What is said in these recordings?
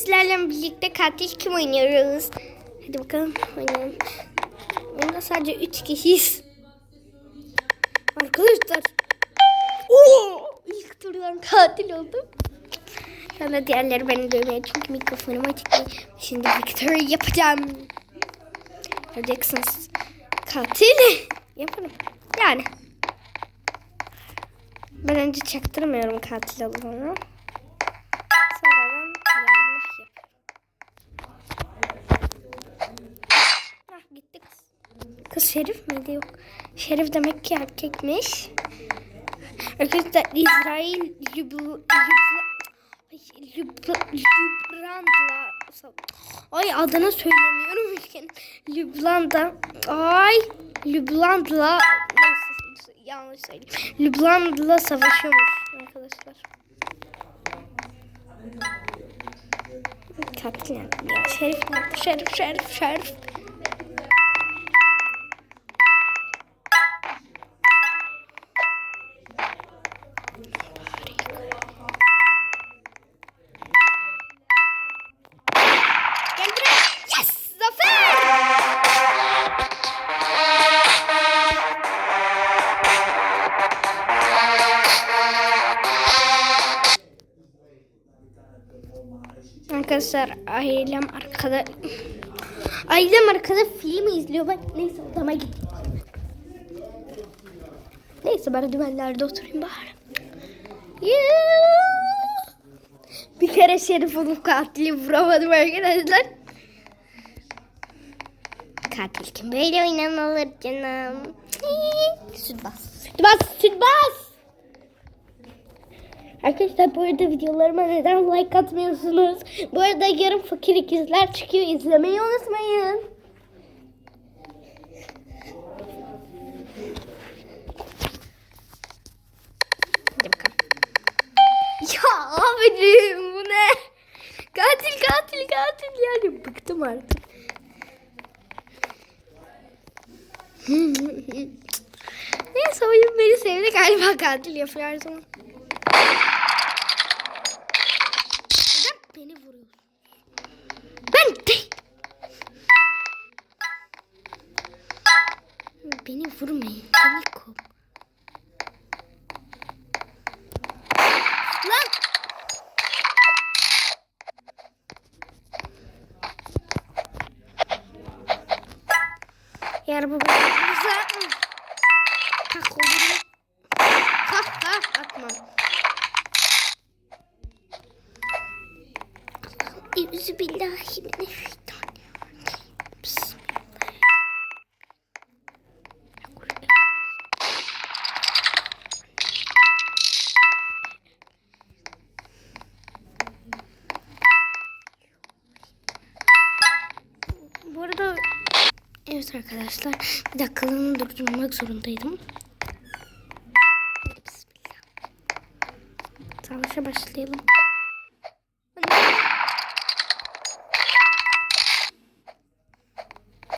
sizlerle birlikte katil kim oynuyoruz? Hadi bakalım oynayalım. Bunda sadece 3 kişiyiz. Arkadaşlar. Oo! İlk turdan katil oldum. Anda diğerleri beni dövmeye çünkü mikrofonum açık değil. Şimdi victory yapacağım. Göreceksiniz. Katil yaparım. Yani. Ben önce çaktırmıyorum katil olduğunu. Hah gitti kız. Şerif miydi? Yok. Şerif demek ki erkekmiş. Arkadaşlar İsrail Lübl- Ay, adını söylemiyorum ülkenin. Lüblanda Ay Lüblandla Neyse yanlış söyleyeyim. Lüblandla savaşıyormuş arkadaşlar. Katil ya. Şerif? Şerif, şerif, şerif. Arkada ailem arkada film izliyor. Ben neyse odama gideyim. Neyse ben dümenlerde oturayım bari. Yeah! Bir kere Şerif olup katili vuramadım arkadaşlar. Katil kim böyle oynanılır canım. Süt bas. Süt bas. Süt bas. Arkadaşlar bu arada videolarıma neden like atmıyorsunuz? Bu arada yarın fakir ikizler çıkıyor. İzlemeyi unutmayın. Ya abicim bu ne? Katil katil katil yani bıktım artık. Neyse oyun beni sevdi galiba katil yapıyor her zaman. Neden beni vuruyorsun? Ben de. Beni vurmayın. Beni. Lan. Eğer bu bölümümüze... arkadaşlar bir dakikalığını durdurmak zorundaydım. Bismillah. Savaşa başlayalım.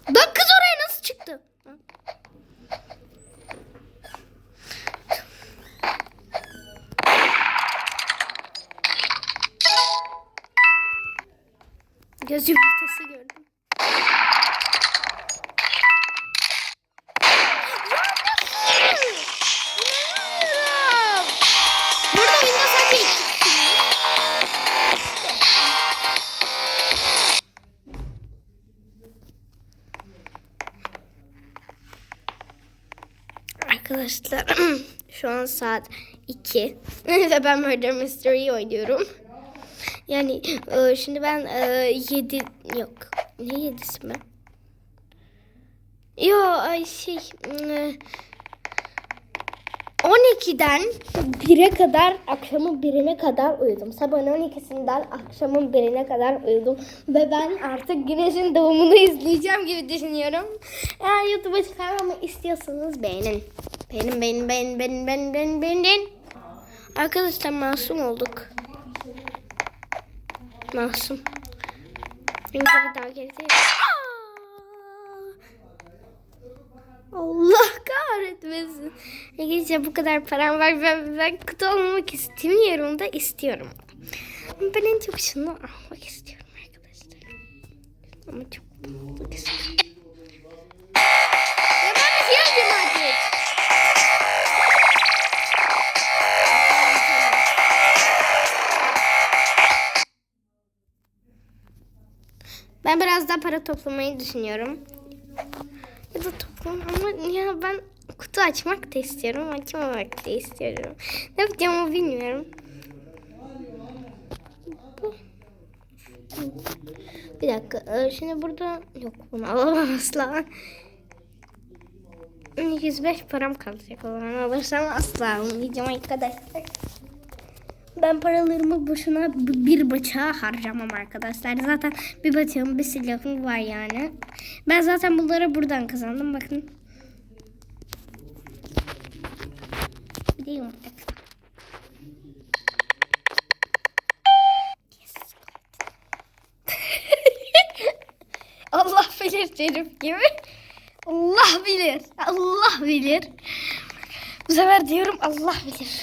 Bak kız oraya nasıl çıktı? Ha? Göz yumurtası gördüm. Saat 2 ve ben Murder Mystery oynuyorum. Yani e, şimdi ben 7 yok ne 7'si mi? Yo ay şey e, 12'den 1'e kadar akşamın 1'ine kadar uyudum. Sabahın 12'sinden akşamın 1'ine kadar uyudum. Ve ben artık güneşin doğumunu izleyeceğim gibi düşünüyorum. Eğer YouTube'a çıkarmamı istiyorsanız beğenin. Beğenin, beğenin, beğenin, beğenin, beğenin, beğenin, beğenin. Arkadaşlar masum olduk. Masum. Kere daha geride. Allah kahretmesin. Arkadaşlar bu kadar param var. Ben, ben kutu olmamak istemiyorum da istiyorum. Ben en çok şunu almak istiyorum arkadaşlar. Ama çok almak istiyorum. Ben biraz daha para toplamayı düşünüyorum. Ya da toplam ama ya ben kutu açmak da istiyorum, açmamak da istiyorum. Ne yapacağımı bilmiyorum. Bir dakika, e, şimdi burada yok bunu alamam asla. 105 param kalacak o zaman alırsam asla almayacağım arkadaşlar. Ben paralarımı boşuna bir bıçağa harcamam arkadaşlar. Zaten bir bıçağım bir silahım var yani. Ben zaten bunları buradan kazandım bakın. Bir de yumurta. Allah bilir Şerif gibi. Allah bilir. Allah bilir. Bu sefer diyorum Allah bilir.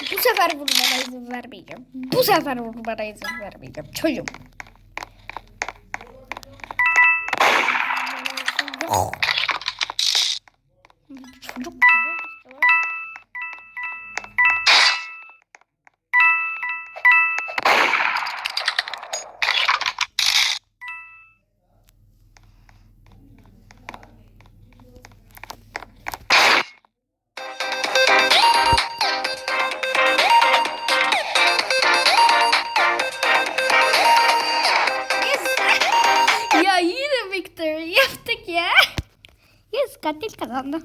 Bu sefer vurmana izin vermeyeceğim. Bu sefer vurmana izin vermeyeceğim. Çocuğum. Çocuk mu? Kazandı.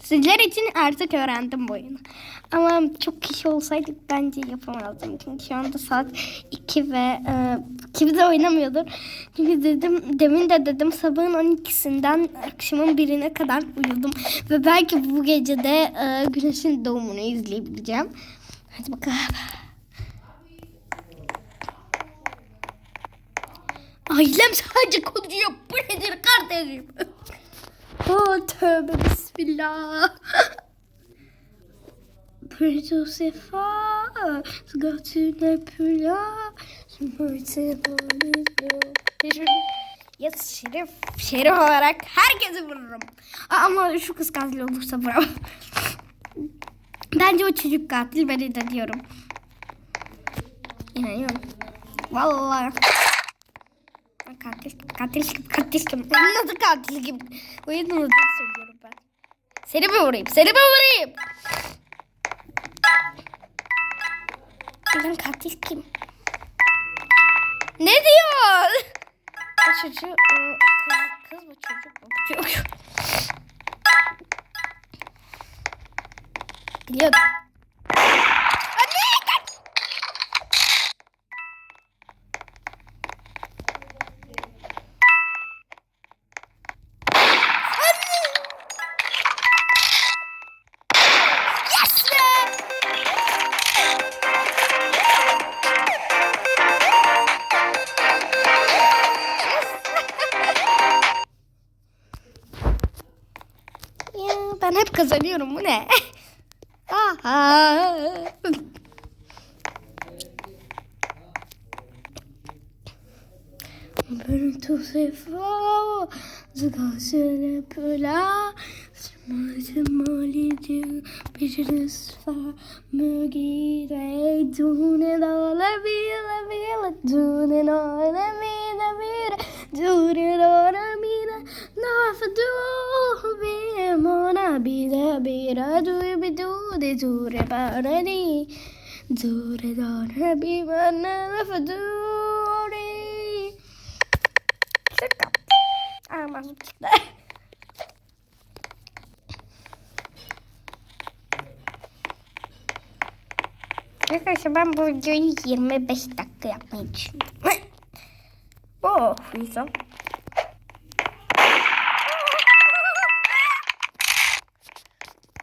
Sizler için artık öğrendim bu oyunu. Ama çok kişi olsaydık bence yapamazdım. Çünkü şu anda saat 2 ve e, kimse oynamıyordur. Çünkü dedim demin de dedim sabahın 12'sinden akşamın 1'ine kadar uyudum. Ve belki bu gece de e, güneşin doğumunu izleyebileceğim. Hadi bakalım. Ailem sadece konuşuyor. Bu nedir kardeşim? Oh tövbe bismillah. Je me sais pas les yeux. Yes Şerif. Şerif olarak herkesi vururum. Ama şu kız katil olursa vuramam. Bence o çocuk katil ben de diyorum. İnanıyorum. Vallahi. Katil, katil kim? Katil kim? Nasıl katil kim? Oyunun adını söylüyorum ben. Seni mi vurayım? Seni mi vurayım? Lan katil kim? Ne diyor? O çocuğu, o kız, kız mı çocuk mu? Çocuk. Biliyordum. Bu ne? Aha. Ben tout c'est fort, je casse le plat, je me les dieux, puis je laisse faire me guider, tourner dans la ville, la ville, tourner dans la ville, la ville, tourner la ville, Mona बिर बिर जुब fa du Pardi जोर दार बिमन रफजोरी आमा Arkadaşlar ben bu videoyu 25 dakika yapmayı düşünüyorum. Bu oh,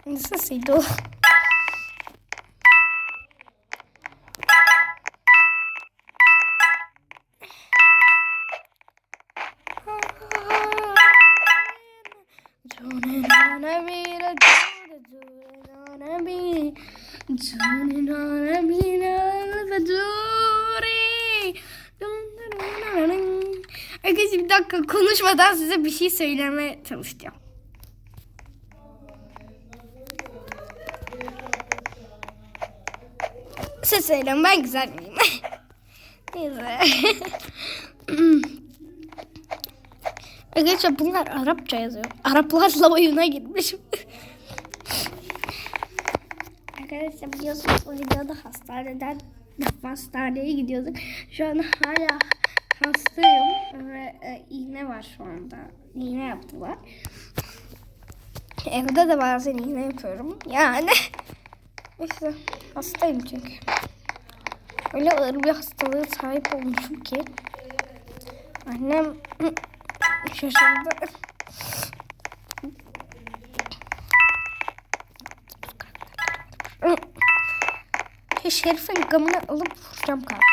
Nasılsıydı o? Arkadaşlar bir dakika konuşmadan size bir şey söylemeye çalışacağım. Söyleyin ben güzel miyim? Neyse. Arkadaşlar bunlar Arapça yazıyor. Araplarla oyuna girmişim. Arkadaşlar biliyorsunuz o videoda hastaneden hastaneye gidiyorduk. Şu an hala hastayım ve e, iğne var şu anda. İğne yaptılar. Evde de bazen iğne yapıyorum. Yani işte hastayım çünkü. Öyle ağır bir hastalığa sahip olmuşum ki annem şaşırdı. Şerif'in gamını alıp vuracağım karşıma.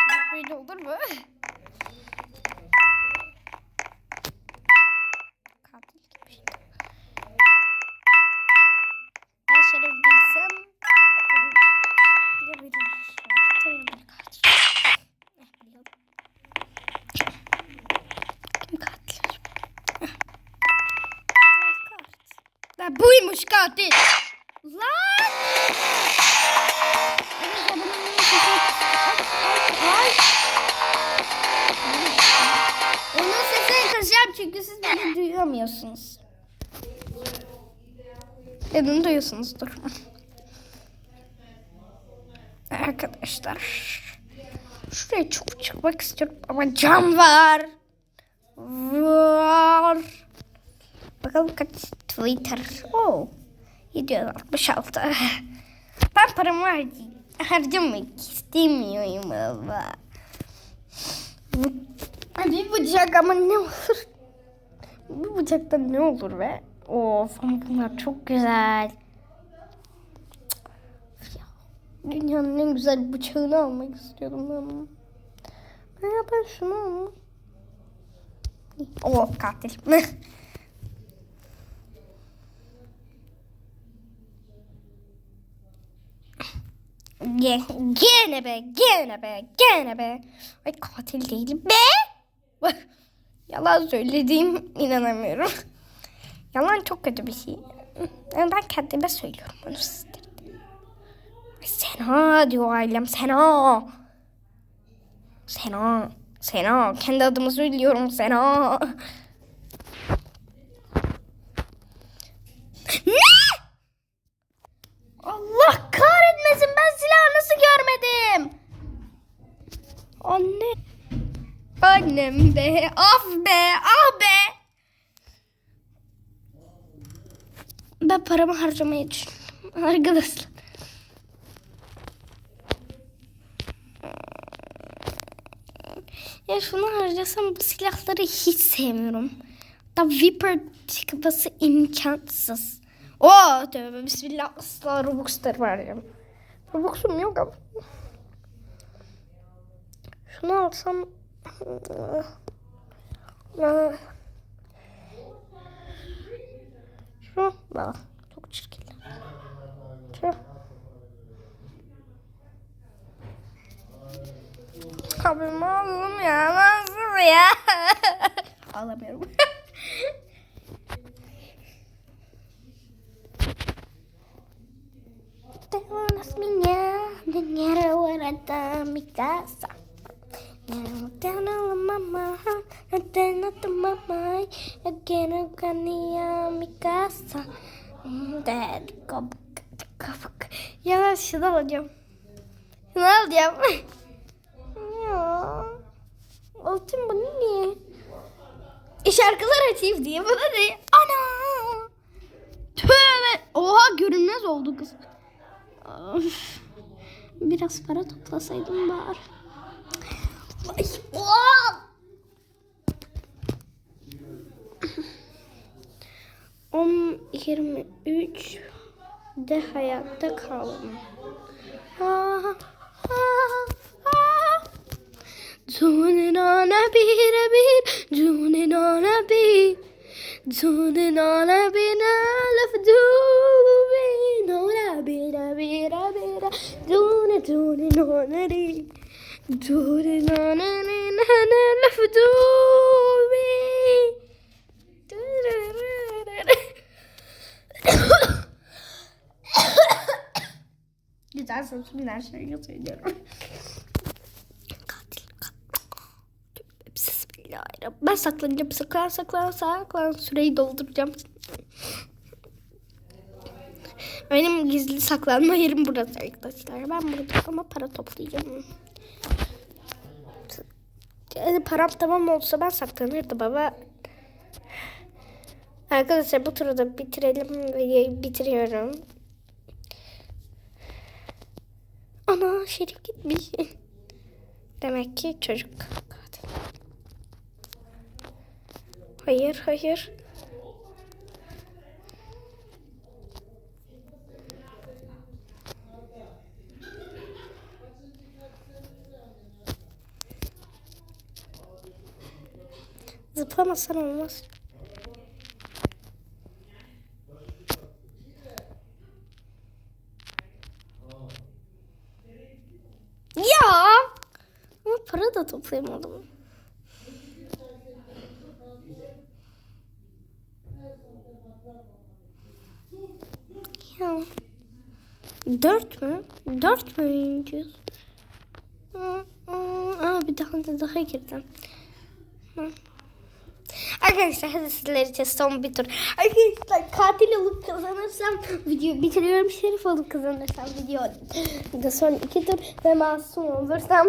Neden duyuyorsunuzdur. Arkadaşlar. Şuraya çok çıkmak istiyorum ama cam var. Var. Bakalım kaç Twitter. Oh. 766. Ben paramı harcayayım. Harcamak istemiyorum ama. Bir bıçak ama ne olur. Bu bıçaktan ne olur be? Of ama bunlar çok güzel. Ya, Dünyanın en güzel bıçağını almak istiyorum ben. Ya ben şunu almam. Oh katil. Ge gene be, gene be, gene be. Ay katil değilim be. Yalan söylediğim inanamıyorum. Yalan çok kötü bir şey. Ben kendime söylüyorum bunu. Ay Sena diyor ailem. Sena. Sena. Sena. Kendi adımı söylüyorum Sena. Ne? Allah kahretmesin ben silahı nasıl görmedim? Anne. Annem be, af be, ah be. Ben paramı harcamayı düşündüm arkadaşlar. Ya şunu harcasam bu silahları hiç sevmiyorum. Da Viper çıkması imkansız. Oo tövbe bismillah asla Robux'ları vereceğim. Robux'um yok ama. Şunu alsam... Şu da çok çirkin. Şu. Abim oğlum ya nasıl ya? Ağlamıyorum. Tenemos minha, dinheiro era da minha casa. Não tenho na mamãe, não tenho na mamãe, eu quero caninha minha casa. Dad, kop, kop, Ya şunu alacağım. Şunu alacağım. ya. Altın bu ne? E şarkılar açayım diye bana ne? Ana! Tövbe! Oha görünmez oldu kız. Of. Biraz para toplasaydım bari. Ay! On yirmi üç de hayatta ha. Cunina bir bir, cunina bir. Cunina bir laf du bir, nora bir bir bir. Dune dune noneri. Noneri nane lafı dune. Güzel sözümün her şeyi. Katil. Bismillahirrahmanirrahim. Ben saklanacağım. Saklan saklan saklan. Süreyi dolduracağım. Benim gizli saklanma yerim burası arkadaşlar. Ben burada ama para toplayacağım. Yani param tamam olsa ben saklanırdım ama Arkadaşlar bu turu da bitirelim bitiriyorum. Ana Şerif gitmiş. Demek ki çocuk. Hayır hayır. Zıplamasan olmaz. Ya! Ama para da toplayamadım. Ya. Dört mü? Dört mü? Aa, aa, aa, bir daha da daha girdim. Hı. Arkadaşlar hadi sizler için son bir tur. Arkadaşlar katil olup kazanırsam videoyu bitiriyorum. Şerif olup kazanırsam video da son iki tur. Ve masum olursam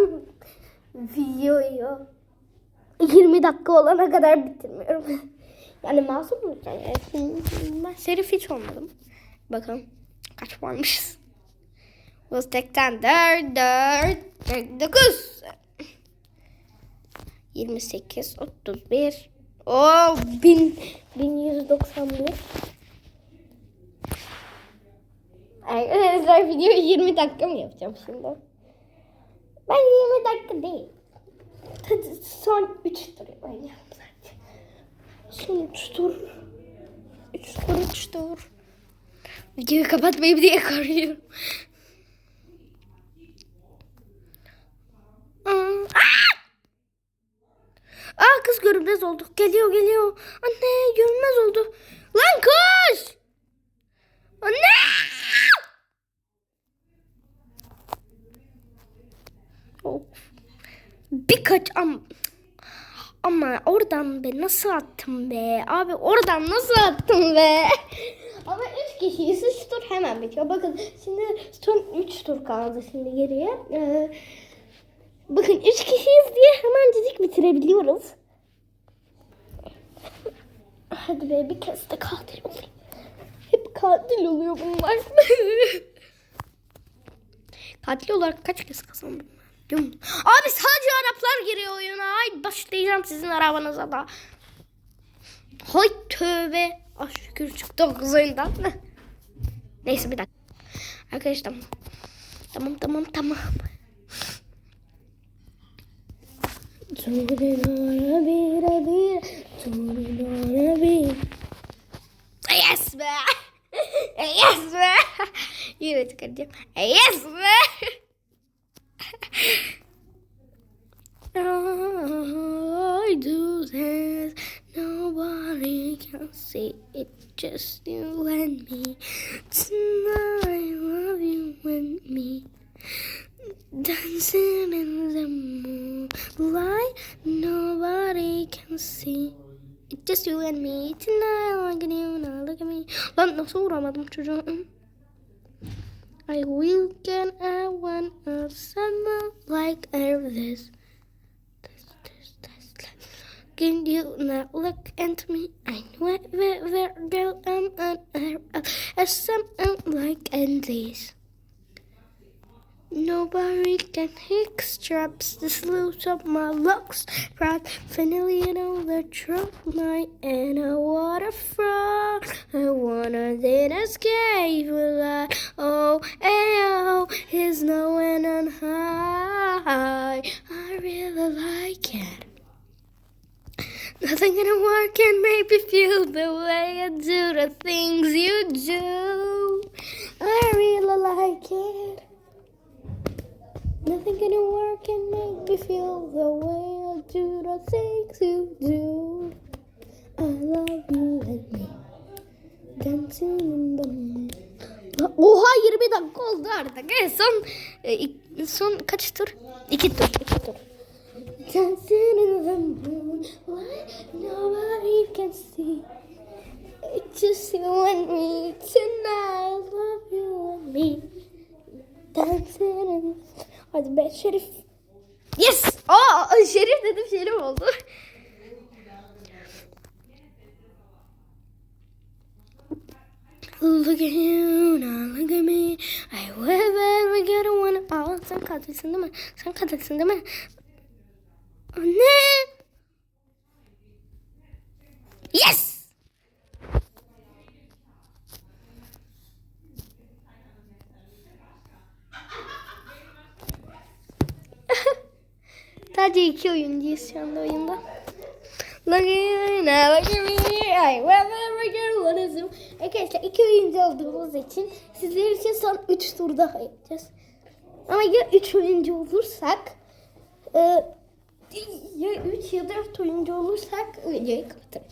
videoyu 20 dakika olana kadar bitirmiyorum. Yani masum olursam yani. Ben şerif hiç olmadım. Bakın kaç varmışız. 84, 4, 49. 28, 31, o 1000, 1191. Arkadaşlar videoyu 20 dakika mı yapacağım şimdi? Ben 20 dakika değil. Son 3 tur oynayalım zaten. Son 3 tur. 3 tur 3 tur. Videoyu kapatmayayım diye korkuyorum. Aa! Aa kız görünmez oldu. Geliyor geliyor. Anne görünmez oldu. Lan koş. Anne. Of. Birkaç am ama oradan be nasıl attım be? Abi oradan nasıl attım be? Ama üç kişiyiz. Üç tur hemen bitiyor. Bakın şimdi son üç tur kaldı şimdi geriye. Ee, bakın üç kişiyiz diye hemencik bitirebiliyoruz. Hadi be bir kez de katil olayım. Hep katil oluyor bunlar. katil olarak kaç kez kazandım ben? Abi sadece Araplar giriyor oyuna. Ay başlayacağım sizin arabanıza da. Hay tövbe. Ah şükür çıktı kız oyundan. Neyse bir dakika. Arkadaşlar tamam tamam tamam. Yes be. Yes be. Yine çıkaracağım. Yes be. I do this. Nobody can see it. Just you and me. Tonight, I love you and me. Dancing in the moonlight, nobody can see. It's just you and me tonight. At you now, look at me. Lan nasıl vuramadım çocuğu? I will get a one of summer like this. Can you not look at me? I know it very, very girl. I'm an a something like this. Nobody can straps this loose up my looks. Proud finally you know the truth. My inner a waterfront. I wanna then escape without oh eh, oh is knowing on high. I really like it. Nothing in the world can make me feel the way I do the things you do. I really like it. Nothing can work and make me feel the way I do the things you do. I love you and me. Dancing in the moon. Oha 20 dakika oldu artık. En son e, son kaç tur? İki tur. iki tur. Dancing in the moon, nobody can see. It's just you and me tonight. Love you and me. Dancing in... Hadi be Şerif. Yes! Aa Şerif dedim Şerif oldu. Look at you now, look at me. I will ever get one. Aa sen katilsin değil mi? Sen katilsin değil mi? Anne! Yes! Sadece iki oyuncuyuz şu anda oyunda. Arkadaşlar iki oyuncu olduğumuz için sizler için son üç tur daha yapacağız. Ama ya üç oyuncu olursak e, ya üç ya dört oyuncu olursak videoyu kapatırım.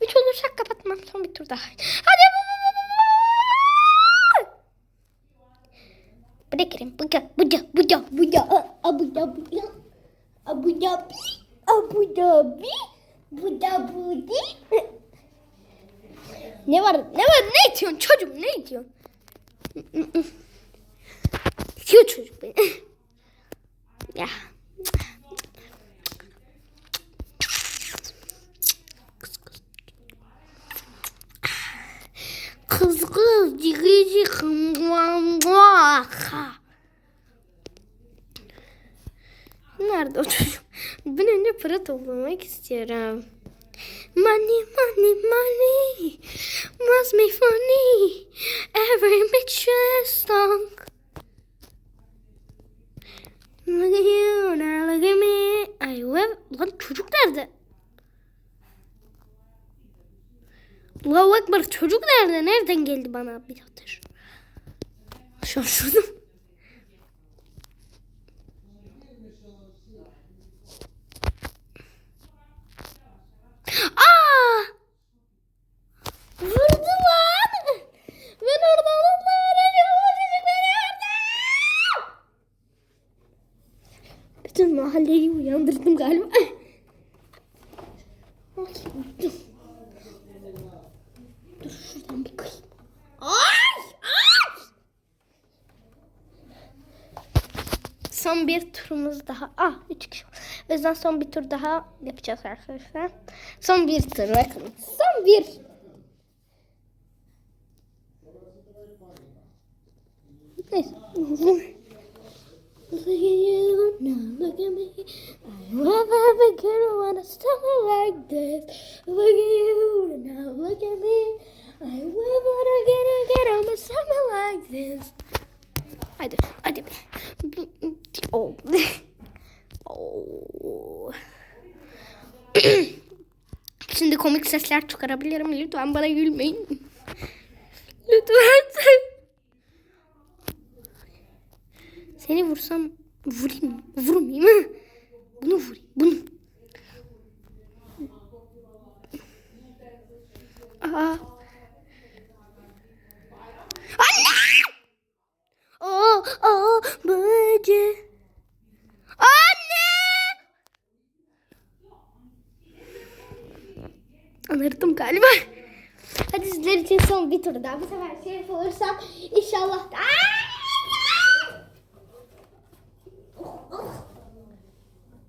Üç olursak kapatmam. Son bir tur daha. Hadi. Bırakırım. Buca, buca, buca, buca. Abu Dhabi. Abu Dhabi. Abu Dhabi. Bu Dhabi. Ne var? Ne var? Ne diyorsun çocuğum? Ne diyorsun? Diyor çocuk beni. ya. Kız kız cigici kımgılamgıaka. Nerede o çocuk? Ben önce para toplamak istiyorum. Money, money, money. Must be funny. Every picture is song. Look at you, now look at me. Ay web. Lan çocuk nerede? Allahu Ekber çocuk nerede? Nereden geldi bana bir hatır? Şaşırdım. Aa! Vurdu lan. Ben orada onunla uğraşıyorum. O çocuk beni vurdu. Bütün mahalleyi uyandırdım galiba. Ay, dur. Dur şuradan bir kayayım. Ay! Ay! Son bir turumuz daha. Ah üç kişi. O yüzden son bir tur daha yapacağız arkadaşlar. Son bir tur bakın. Son bir. Look at you now, look at me. I love every girl it's summer like this. Look at you now, look at me. I wanna get a get on a summer like this. Hadi, hadi. Oh. Oh. Şimdi komik sesler çıkarabilirim. Lütfen bana gülmeyin. Lütfen. Seni vursam vurayım. Vurmayayım mı? Bunu vurayım. Bunu. Aa. Anne! Aa, aa, böce. Anne! Anırdım galiba. Hadi sizler için son bir tur daha. Bu sefer şerif olursam inşallah.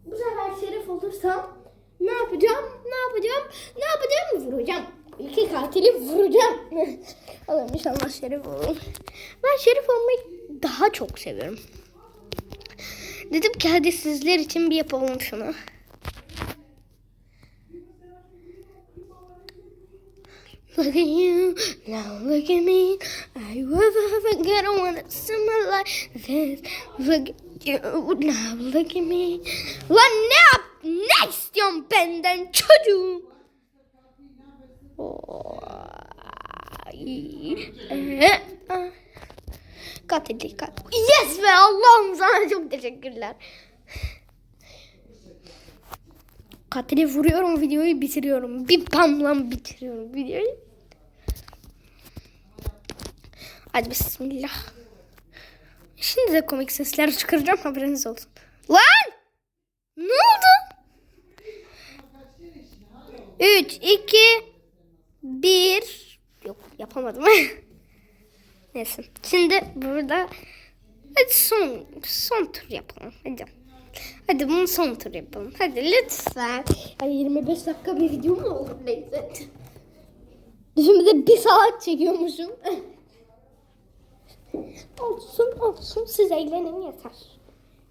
Bu sefer şerif olursam ne yapacağım? Ne yapacağım? Ne yapacağım? Vuracağım. İki katili vuracağım. Allah'ım inşallah şerif olurum. Ben şerif olmayı daha çok seviyorum. Dedim ki hadi sizler için bir yapalım şunu. Look at you, now look at me. I will forget I want to summer like this. Look at you, now look at me. Lan ne yap? Ne istiyorsun benden çocuğum? Oy. Ee, ah. Katil. Yes be Allah'ım sana çok teşekkürler. Katili vuruyorum videoyu bitiriyorum. Bir pamla bitiriyorum videoyu. Hadi bismillah. Şimdi de komik sesler çıkaracağım haberiniz olsun. Lan! Ne oldu? 3, 2, 1. Yok yapamadım. Neyse. Şimdi burada hadi son son tur yapalım. Hadi. Hadi bunu son tur yapalım. Hadi lütfen. Ay 25 dakika bir video mu olur neyse. Şimdi de bir saat çekiyormuşum. olsun olsun siz eğlenin yeter.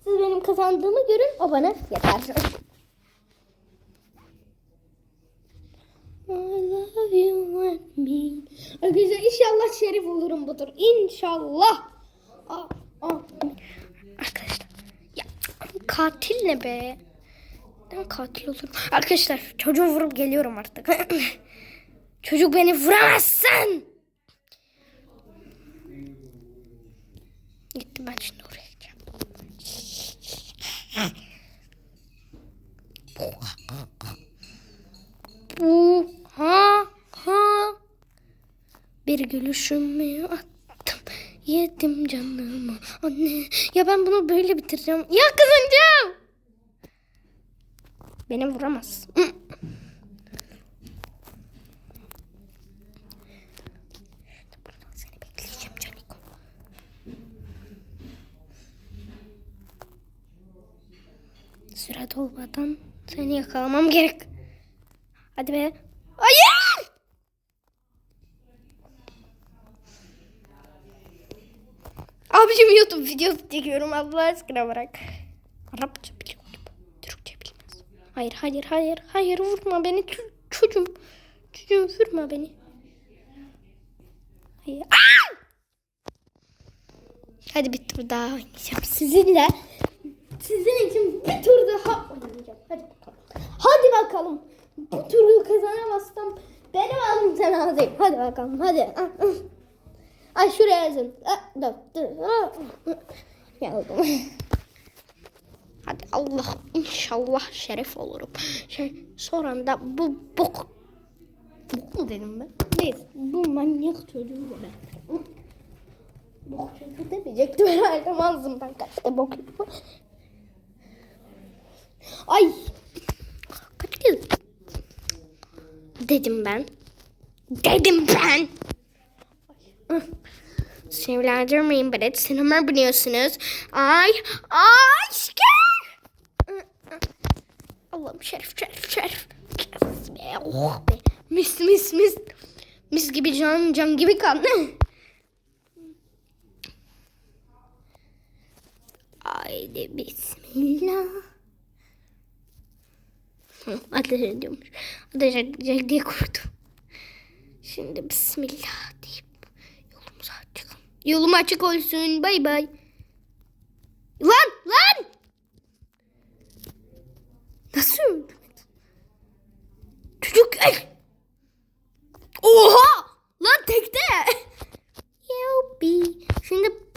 Siz benim kazandığımı görün o bana yeter. I love you and me. Arkadaşlar inşallah şerif olurum bu tur. İnşallah. Aa, aa. Arkadaşlar. Ya katil ne be? Ben katil olurum. Arkadaşlar çocuğu vurup geliyorum artık. Çocuk beni vuramazsın. Ben şimdi oraya gideceğim. Bu ha ha. Bir gülüşümü attım. Yedim canımı. Anne ya ben bunu böyle bitireceğim. Ya kazanacağım beni vuramaz Hı. Buradan seni bekleyeceğim Caniko. Süre dolmadan seni yakalamam gerek. Hadi be. Hayır! Abicim YouTube videosu çekiyorum Allah aşkına bırak. Arapça biliyor gibi. Türkçe bilmez. Hayır hayır hayır hayır vurma beni Ç- çocuğum. Çocuğum vurma beni. Hayır. Aa! Hadi bir tur daha oynayacağım sizinle. Sizin için bir tur daha oynayacağım. Hadi bakalım. Hadi bakalım. Bu turu kazanamazsam benim ağzım sen ağzayım. Hadi bakalım hadi. Ay şuraya yazın. Ah, dur, dur. Ah, Yazdım. Hadi Allah inşallah şeref olurum. Şey, sonra da bu bok bok mu dedim ben? Neyse bu manyak çocuğu ben. Bok çocuğu demeyecektim herhalde ağzımdan kaçtı bok. Ay kaç kez dedim ben. Dedim ben. Sinirlendirmeyin beni. Sinirler biliyorsunuz. Ay, ay, şeker. Allah'ım şerif, şerif, şerif. Yes be, oh be. Mis, mis, mis. Mis gibi can, can gibi kan. Haydi bismillah ateş ediyormuş. Ateş edecek diye korktum. Şimdi bismillah deyip yolumuza çıkalım. Yolum açık olsun. Bay bay. Lan lan! Nasıl? Çocuk el. Oha! Lan tekte. Yuppie. Şimdi